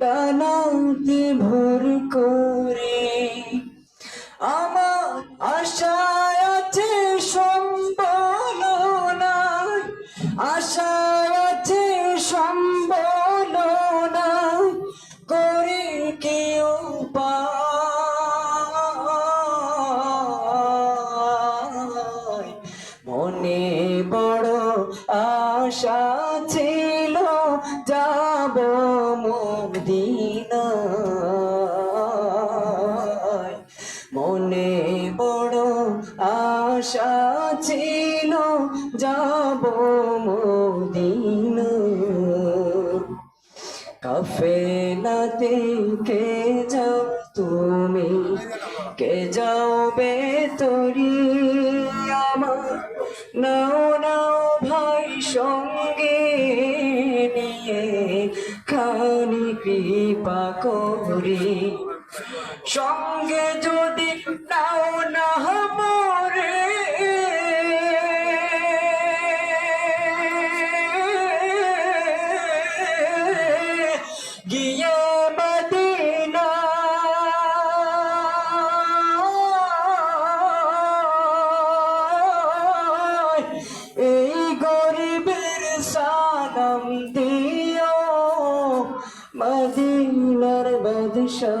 ডানাতে ভোর করে। আমার আশায় আছে সম্বল নাই করে কেউ মনে বড় আশা ছিল যাব মদিনায় যাব মদিনা। কাফেলাতে কে যাও তুমি, কে যাও বে তরি আমার। নাও নাও ভাই সঙ্গে নিয়ে খানি কৃপা করি। সঙ্গে মদিনার বাদশাহ।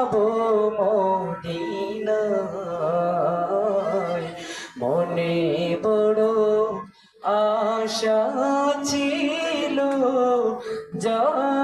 যাব মদিনায় মনে বড় আশা ছিল মোদি